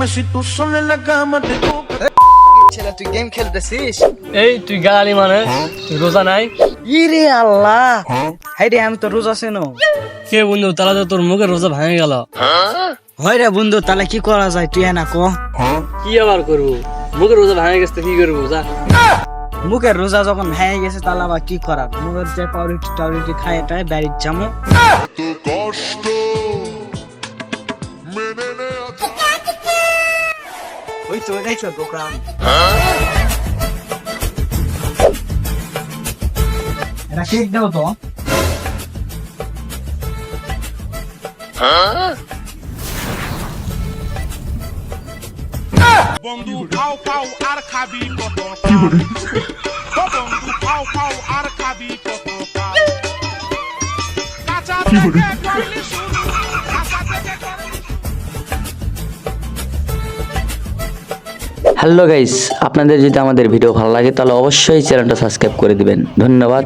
La cama te toca. ছেলে তুই game খেলতেছিস? এই তুই গালি মানে? তুই রোজা নাই? ইরে আল্লাহ। হাই রে আমি তো রোজা আছি না কে বন্ধু তাহলে তো তোর মুখে রোজা ভাঙে গেল। হয় রে বন্ধু তাহলে কি করা যায় তুই না ক? কি আবার করব? মুখে রোজা ভাঙে গেছে কি করব? যা। মুখের রোজা যখন ভেঙে গেছে তাহলে আবার কি করার মুখের যে পাউরুটি টাউরুটি খায় এটাই বাড়ির জামো। ওই তো এটাই তো দোকান এটা কেক দাও তো। বন্ধু ফাও ফাও আর খাবি কত পাও? বন্ধু ফাও ফাও আর খাবি কত কাঁচা হ্যালো গাইস, আপনাদের যদি আমাদের ভিডিও ভালো লাগে, তাহলে অবশ্যই চ্যানেলটা সাবস্ক্রাইব করে দিবেন। ধন্যবাদ।